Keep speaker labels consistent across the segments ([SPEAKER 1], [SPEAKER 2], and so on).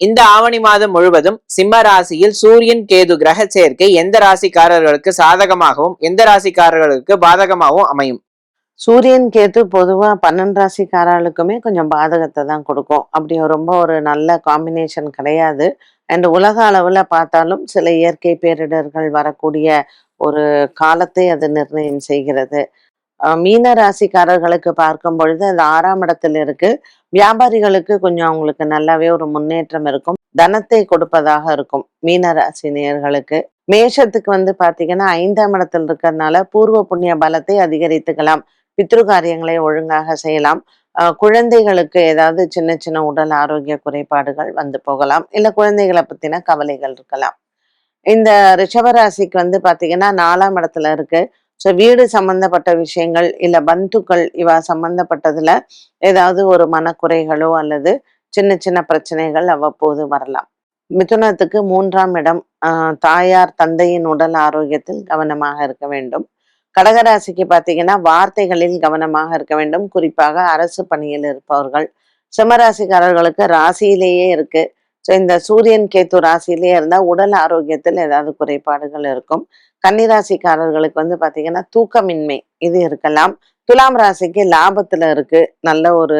[SPEAKER 1] இந்த ஆவணி மாதம் முழுவதும் சிம்ம ராசியில் சூரியன் கேது கிரக சேர்க்கை எந்த ராசிக்காரர்களுக்கு சாதகமாகவும் எந்த ராசிக்காரர்களுக்கு பாதகமாகவும் அமையும்?
[SPEAKER 2] சூரியன் கேது பொதுவா பன்னெண்டு ராசிக்காரர்களுக்குமே கொஞ்சம் பாதகத்தை தான் கொடுக்கும். அப்படி ரொம்ப ஒரு நல்ல காம்பினேஷன் கிடையாது. அண்ட் உலக அளவுல பார்த்தாலும் சில இயற்கை பேரிடர்கள் வரக்கூடிய ஒரு காலத்தை அது நிர்ணயம் செய்கிறது. மீன ராசிக்காரர்களுக்கு பார்க்கும் பொழுது அது ஆறாம் இடத்துல இருக்கு. வியாபாரிகளுக்கு கொஞ்சம் அவங்களுக்கு நல்லாவே ஒரு முன்னேற்றம் இருக்கும். தனத்தை கொடுப்பதாக இருக்கும் மீன ராசி நேயர்களுக்கு மேஷத்துக்கு வந்து பாத்தீங்கன்னா ஐந்தாம் இடத்துல இருக்கிறதுனால பூர்வ புண்ணிய பலத்தை அதிகரித்துக்கலாம். பித்ரு காரியங்களை ஒழுங்காக செய்யலாம். குழந்தைகளுக்கு ஏதாவது சின்ன சின்ன உடல் ஆரோக்கிய குறைபாடுகள் வந்து போகலாம். இல்ல குழந்தைகளை பத்தின கவலைகள் இருக்கலாம். இந்த ரிஷபராசிக்கு வந்து பாத்தீங்கன்னா நாலாம் இடத்துல இருக்கு. ஸோ வீடு சம்பந்தப்பட்ட விஷயங்கள் இல்ல பந்துக்கள் இவ சம்பந்தப்பட்டதுல ஏதாவது ஒரு மனக்குறைகளோ அல்லது சின்ன சின்ன பிரச்சனைகள் அவ்வப்போது வரலாம். மிதுனத்துக்கு மூன்றாம் இடம் தாயார் தந்தையின் உடல் ஆரோக்கியத்தில் கவனமாக இருக்க வேண்டும். கடகராசிக்கு பார்த்தீங்கன்னா வார்த்தைகளில் கவனமாக இருக்க வேண்டும். குறிப்பாக அரசு பணியில் இருப்பவர்கள். சிம்மராசிக்காரர்களுக்கு ராசியிலேயே இருக்கு. ஸோ இந்த சூரியன் கேத்து ராசியிலேயே இருந்தால் உடல் ஆரோக்கியத்தில் ஏதாவது குறைபாடுகள் இருக்கும். கன்னிராசிக்காரர்களுக்கு வந்து பார்த்தீங்கன்னா தூக்கமின்மை இது இருக்கலாம். துலாம் ராசிக்கு லாபத்துல இருக்கு. நல்ல ஒரு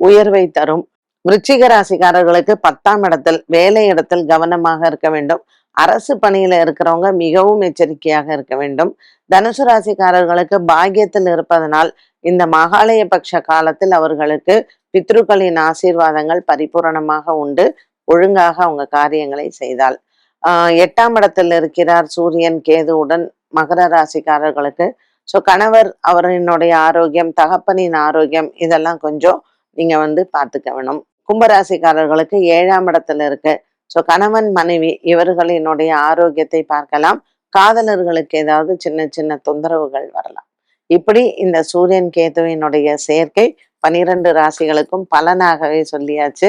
[SPEAKER 2] உயர்வை தரும். விருச்சிக ராசிக்காரர்களுக்கு பத்தாம் இடத்தில் வேலை இடத்தில் கவனமாக இருக்க வேண்டும். அரசு பணியில இருக்கிறவங்க மிகவும் எச்சரிக்கையாக இருக்க வேண்டும். தனுசு ராசிக்காரர்களுக்கு பாக்கியத்தில் இருப்பதனால் இந்த மகாலய பட்ச காலத்தில் அவர்களுக்கு பித்ருக்களின் ஆசீர்வாதங்கள் பரிபூரணமாக உண்டு. ஒழுங்காக அவங்க காரியங்களை செய்தால் ஆஹ் எட்டாம் இடத்தில் இருக்கிறார் சூரியன் கேதுவுடன் மகர ராசிக்காரர்களுக்கு. ஸோ கணவர் அவரினுடைய ஆரோக்கியம் தகப்பனின் ஆரோக்கியம் இதெல்லாம் கொஞ்சம் நீங்க வந்து பார்த்துக்க வேணும். கும்பராசிக்காரர்களுக்கு ஏழாம் இடத்துல இருக்கு. ஸோ கணவன் மனைவி இவர்களினுடைய ஆரோக்கியத்தை பார்க்கலாம். காதலர்களுக்கு ஏதாவது சின்ன சின்ன தொந்தரவுகள் வரலாம். இப்படி இந்த சூரியன் கேதுவினுடைய சேர்க்கை பனிரெண்டு ராசிகளுக்கும் பலனாகவே சொல்லியாச்சு.